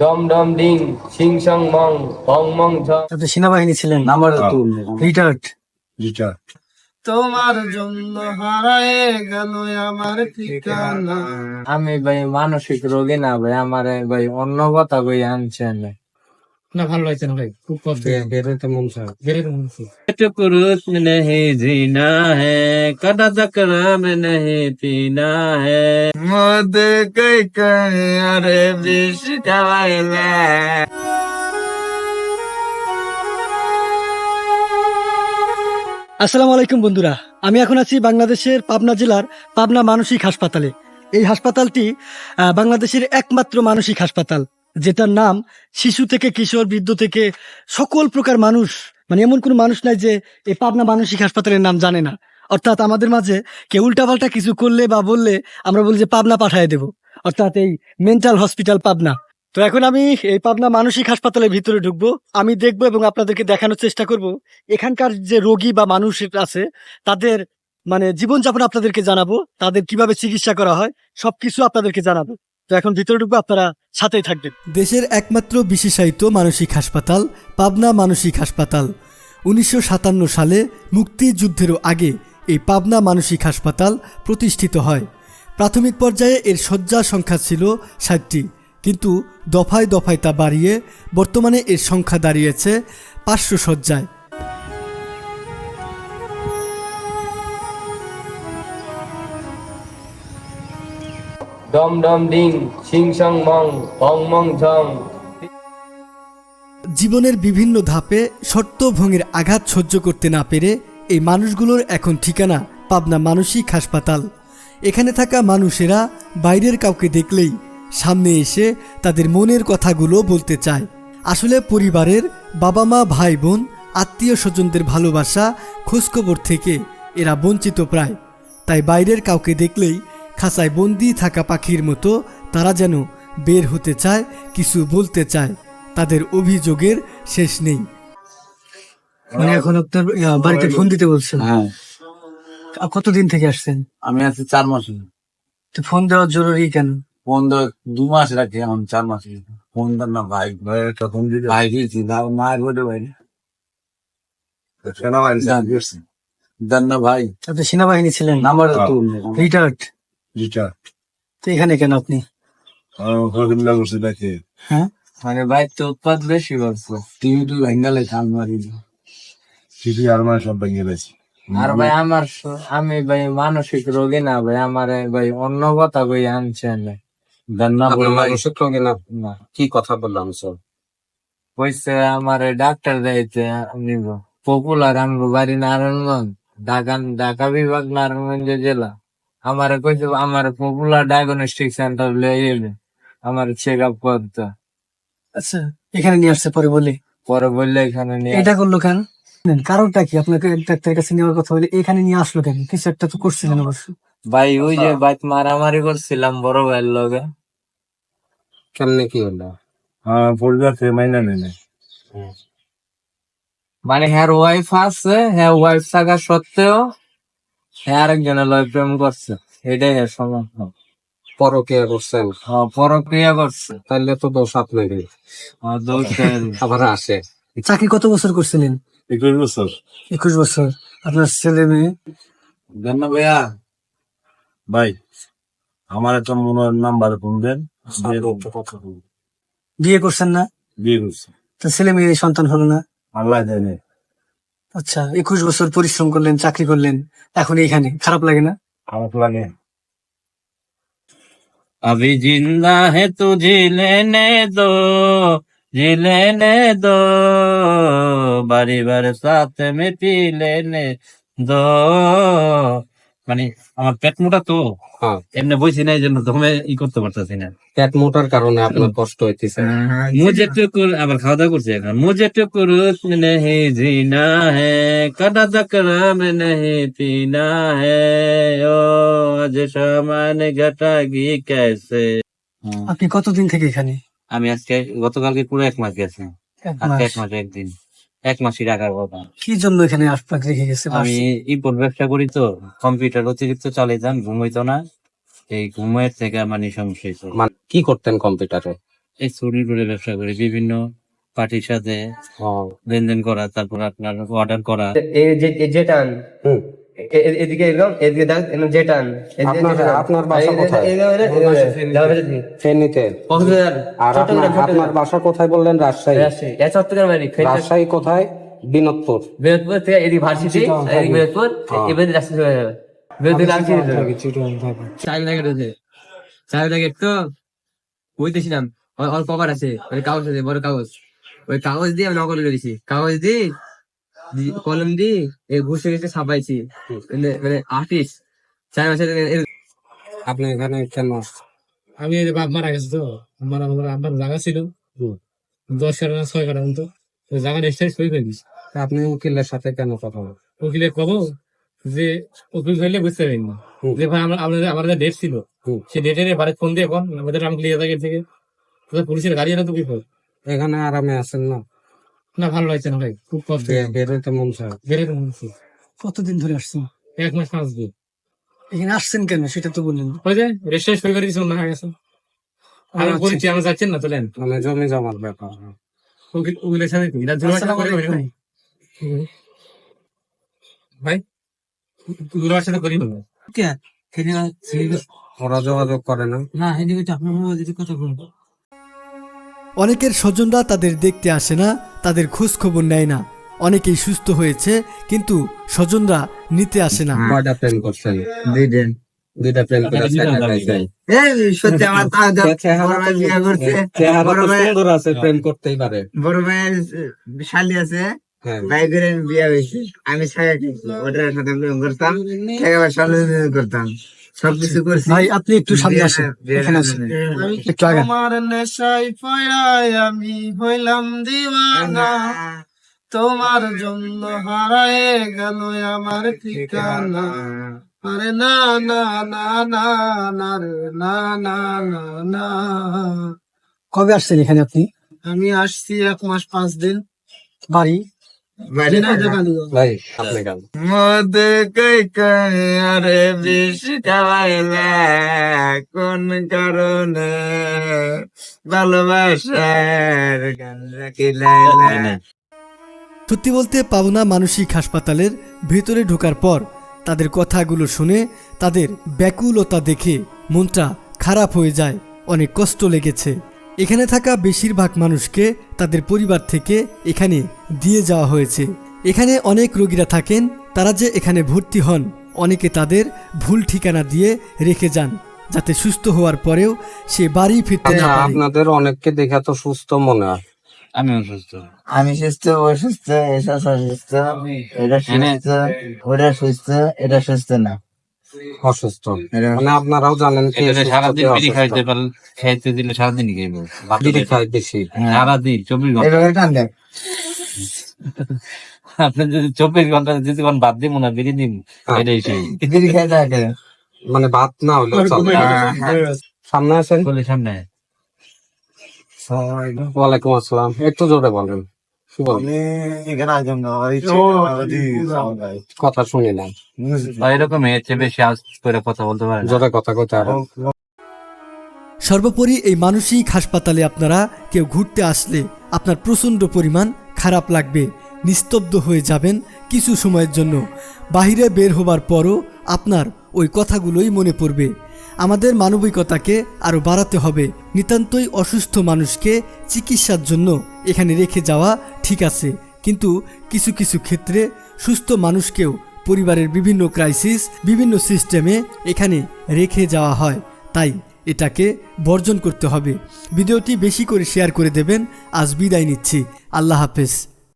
ডম ডম ডিং সিং সং মং হং মং ছ আপনি সেনাবাহিনী ছিলেন আমার রিটায়ার্ড যেটা তোমার জন্য হারায় গেল আমার ঠিকানা। আমি ভাই মানসিক রোগী না ভাই আমার ভাই অন্য কথা কই আনছেন। না ভালো লাগছে না ভাই খুব কষ্ট বেরোতে মন চায় বেরোতে মনে হচ্ছে। कुरुस में नहीं जीना है कदा चक्र में नहीं पीना है मद कई कई अरे विष खाइले আসসালামু আলাইকুম বন্ধুরা আমি এখন আছি বাংলাদেশের পাবনা জেলার পাবনা মানসিক হাসপাতালে এই হাসপাতালটি আহ, বাংলাদেশের একমাত্র মানসিক হাসপাতাল যেটার নাম শিশু থেকে কিশোর, বৃদ্ধ থেকে সকল প্রকার মানুষ মানে এমন কোনো মানুষ নাই যে এই পাবনা মানসিক হাসপাতালের নাম জানে না। অর্থাৎ আমাদের মাঝে কেউ উল্টাপাল্টা কিছু করলে বা বললে আমরা বলি যে পাবনা পাঠায় দেব। অর্থাৎ এই মেন্টাল হসপিটাল পাবনা। তো এখন আমি এই পাবনা মানসিক হাসপাতালের ভিতরে ঢুকবো। আমি দেখব এবং আপনাদেরকে দেখানোর চেষ্টা করব। এখানকার যে রোগী বা মানুষ আছে, তাদের মানে জীবনযাপন আপনাদেরকে জানাব। তাদের কীভাবে চিকিৎসা করা হয়, সবকিছু আপনাদেরকে জানাব। তো এখন ভিতরে ঢুকবো, আপনারা সাথেই থাকবেন। দেশের একমাত্র বিশেষায়িত মানসিক হাসপাতাল পাবনা মানসিক হাসপাতাল। উনিশশো সাতান্ন সালে মুক্তিযুদ্ধেরও আগে এই পাবনা মানসিক হাসপাতাল প্রতিষ্ঠিত হয়। প্রাথমিক পর্যায়ে এর শয্যা সংখ্যা ছিল ষাটটি, কিন্তু দফায় দফায় তা বাড়িয়ে বর্তমানে এর সংখ্যা দাঁড়িয়েছে পাঁচশো শয্যায়। ডম ডম ডিং সিং সং মং পং মং ছং জীবনের বিভিন্ন ধাপে শর্তভঙ্গের আঘাত সহ্য করতে না পেরে এই মানুষগুলোর এখন ঠিকানা পাবনা মানসিক হাসপাতাল। এখানে থাকা মানুষেরা বাইরের কাউকে দেখলেই সামনে এসে তাদের মনের কথাগুলো বলতে চায়। আসলে পরিবারের বাবা মা, ভাই বোন, আত্মীয় স্বজনদের ভালোবাসা খোঁজখবর থেকে এরা বঞ্চিত প্রায়। তাই বাইরের কাউকে দেখলেই খাঁচায় বন্দি থাকা পাখির মতো তারা যেন বের হতে চায় কিছু বলতে চায়। তাদের অভিযোগের শেষ নেই। মানে এখন আপনার বাড়িতে ফোন দিতে বলছেন? হ্যাঁ। কতদিন থেকে আসছেন? আমি আছি চার মাস তো ফোন দেওয়া জরুরি কেন? ফোন তো দু মাস রাখি এখন চার মাস ফোন দেন না ভাই ভাই ফোন দিতে ভাই দিয়েছি না মায়ের বলে বাইরে দেন না ভাই। আপনি সেনাবাহিনী ছিলেন? Number retired? যেটা এখানে কেন আপনি? হ্যাঁ? মানে ভাই তো উৎপাদ বেশি করছে। টিভি টু ভেঙ্গালে চাল মারি সিটি আর মানে সব ভেঙে গেছে। আর ভাই আমার আমি ভাই মানসিক রোগী না ভাই আমার ভাই অন্য কথা কই আনছেন দেন না? না। কি কথা বললাম সব কইছে আমার ডাক্তার নিব পপুলার আমগো বাড়ি নারায়ণগঞ্জ ঢাকা ঢাকা বিভাগ নারায়ণগঞ্জ জেলা। আমার কইছে আমার পপুলার ডায়াগনস্টিক সেন্টার লয়ে আমার চেক আপ করতে। আচ্ছা এখানে নিয়ে আসছে পরে বলে। পরে বললে এখানে নিয়ে এটা করল কেন? কারণটা কি? আপনাকে ডাক্তারের কাছে নেওয়ার কথা বলে এখানে নিয়ে আসলো কেন? কিছু একটা তো করছিলেন অবশ্য। ভাই ওই যে বাইক মারামারি করছিলাম বড় ভাইয়ের লগে। কেমনে কি হলো? হ্যাঁ পরিবার থেকে মাইনা নেই না। মানে হ্যার ওয়াইফ আছে হ্যাঁ ওয়াইফ থাকা সত্ত্বেও হ্যাঁ আরেকজনের লগে প্রেম করছে। এটাই সমস্যা পরকে করছেন হ্যাঁ, পরক্রিয়া করছে। তাহলে তো দোষ আপনারই। হ্যাঁ, আবার আসে। চাকরি কত বছর করছিলেন? একুশ বছর। একুশ বছর। আপনার ছেলে মেয়ে? দেন না ভাইয়া। ভাই আমার একটা মনের নাম্বার ফোন দেন। বিয়ে করছেন না? বিয়ে করছে। তো ছেলে মেয়ে সন্তান হলো না? আল্লাহ জানে। আচ্ছা একুশ বছর পরিশ্রম করলেন চাকরি করলেন এখন এইখানে খারাপ লাগে না খারাপ লাগে अभी जिंदा है तुझे लेने दो जी लेने दो बारी बार साथ में पी लेने दो মানে আমার পেট মোটা তো হ্যাঁ। এমনি বইছি না এই জন্য দমে ই করতে পারতেছি না। পেট মোটার কারণে আপনার কষ্ট হইতেছে। মুজেটুক আবার খাওয়া দাওয়া করছি এখন। মুজেটুক রুত নেহি জিনা হে কাটা তকরাম নেহি পিনা হে ও আজ সামান ঘটা গি কেসে। আপনি কতদিন থেকে এখানে? আমি আজকে গতকালকে পুরো এক মাস গেছি। এক মাস। একদিন এক মাসই রাখার কথা। কি জন্য এখানে আপনাকে রেখে গেছে আমি ইম্পোর্ট ব্যবসা করি তো কম্পিউটার অতিরিক্ত চালিয়ে যান ঘুমাইতো না। এই ঘুমের থেকে মানে সমস্যা হয়েছে মানে কি করতেন কম্পিউটারে এই চুরি টুরি ব্যবসা করি বিভিন্ন পার্টির সাথে লেনদেন করা তারপর আপনার অর্ডার করা। এই যে যেটা এ- এদিকে এরকম এদিকে দেখ এরকম জেটান আপনার- বাসা কোথায়? ফেনীতে। কক্সবাজার, আর আপনার আপনার বাসা কোথায় বললেন? রাজশাহী। রাজশাহী। চট্টগ্রাম বাড়ি, রাজশাহী কোথায়? বিনোদপুর। বিনোদপুর থেকে এদিকে ভার্সিটি এদিকে বিনোদপুর এবারে রাজশাহী হয়ে যাবে। বিনোদপুর। চার প্যাকেট আছে চার প্যাকেট তো বইতেছিলাম। ওর কভার আছে। ওই কাগজ আছে বড় কাগজ। ওই কাগজ দিয়ে আমি নকল করেছি কাগজ দিয়ে কলম দিয়ে এই ঘুষে ঘুষে ছাপাইছি। মানে মানে আর্টিস্ট চার মাসের এর- আপনি এখানে কেন? আমি এই বাপ মারা গেছে তো মারা মারা আমার জায়গা ছিল। দশ কাটা না ছয় কাটা মতো। জায়গা এক্সট্রা সই করে দিস আপনি উকিলের সাথে কেন কথা বলেন? উকিলে কব যে উকিল ধরলে বুঝতে পারিনি হুম। যে ভাই আমরা আমাদের আমার ডেট ছিল হুম। সেই ডেটের বাড়ি ফোন দিয়ে এখন আমাদের আমি লিয়ে থাকি থেকে পুলিশের গাড়ি এনে তো বিপদ এখানে আরামে আছেন না? না ভালো লাগছে না ভাই খুব কষ্ট বেরোতে মন চায়। বেড়ে তো মনে কতদিন ধরে আসছেন এক মাস পাঁচ দিন। এখানে আসছেন কেন? সেটা তো বললেন। ওই যে রেজিস্ট্রেশন করে গেছে। আমি আচ্ছা। বলেছি যাচ্ছেন না তোলেন মানে জমি জমার ব্যাপার। সাথে কি? ভাই সাথে করি না ওরা যোগাযোগ করে না। না এদিকে দিয়ে কথা বলব অনেকের স্বজনরা তাদের দেখতে আসে না তাদের খোঁজ খবর নেয় না। অনেকেই সুস্থ হয়েছে কিন্তু স্বজনরা নিতে আসে না। কয়টা করছেন দুইজন দুইটা। করছে। হ্যাঁ আমি করতাম করতাম। সবকিছু করছি। ভাই আপনি একটু সামনে আসেন বিয়ে- এখানে আসেন। একটু আগে তোমার নেশায় পড়ায় আমি হইলাম দিওয়ানা। তোমার জন্য হারায় গেল আমার ঠিকানা। আরে না না না না না না না না। কবে আসছেন এখানে আপনি? আমি আসছি এক মাস পাঁচ দিন। বাড়ি? ভাই আপনি গান মদ কই কই আরে বিষ খাওয়াইলে কোন কারণে? ভালোবাসার গান রাখিলাইলে সত্যি বলতে পাবনা মানসিক হাসপাতালের ভেতরে ঢোকার পর তাদের কথাগুলো শুনে তাদের ব্যাকুলতা দেখে মনটা খারাপ হয়ে যায় অনেক কষ্ট লেগেছে। এখানে থাকা বেশিরভাগ মানুষকে তাদের পরিবার থেকে এখানে দিয়ে যাওয়া হয়েছে। এখানে অনেক রোগীরা থাকেন তারা যে এখানে ভর্তি হন অনেকে তাদের ভুল ঠিকানা দিয়ে রেখে যান যাতে সুস্থ হওয়ার পরেও সে বাড়ি ফিরতে না আচ্ছা পারে। আপনাদের অনেককে দেখা তো সুস্থ মনে হয়। আমি অসুস্থ আমি সুস্থ ও সুস্থ এসা সুস্থ এটা সুস্থ ওটা সুস্থ এটা সুস্থ না। অসুস্থ। মানে আপনারাও জানেন সারাদিন বিড়ি খাইতে দিলে সারাদিন খাইবো বিড়ি খায় বেশি। সারাদিন চব্বিশ ঘণ্টা। আপনি যদি চব্বিশ ঘণ্টা যদি কোন বাদ দিব না বিড়ি দিব হ্যাঁ। এটাই সেই। বিড়ি খাই থাকে। মানে ভাত না হলেও চলে। সামনে আছেন বলে সামনে। ওয়ালাইকুম আসসালাম। একটু জোরে বলেন? কথা শুনি না। এরকম এর চেয়ে বেশি আজ করে কথা বলতে পারে জোরে কথা সর্বোপরি এই মানসিক হাসপাতালে আপনারা কেউ ঘুরতে আসলে আপনার প্রচণ্ড পরিমাণ খারাপ লাগবে নিস্তব্ধ হয়ে যাবেন কিছু সময়ের জন্য। বাহিরে বের হবার পরও আপনার ওই কথাগুলোই মনে পড়বে। আমাদের মানবিকতাকে আরও বাড়াতে হবে। নিতান্তই অসুস্থ মানুষকে চিকিৎসার জন্য এখানে রেখে যাওয়া ঠিক আছে। কিন্তু কিছু কিছু ক্ষেত্রে সুস্থ মানুষকেও পরিবারের বিভিন্ন ক্রাইসিস বিভিন্ন সিস্টেমে এখানে রেখে যাওয়া হয়। তাই এটাকে বর্জন করতে হবে। ভিডিওটি বেশি করে শেয়ার করে দেবেন। আজ বিদায় নিচ্ছি। আল্লাহ হাফেজ।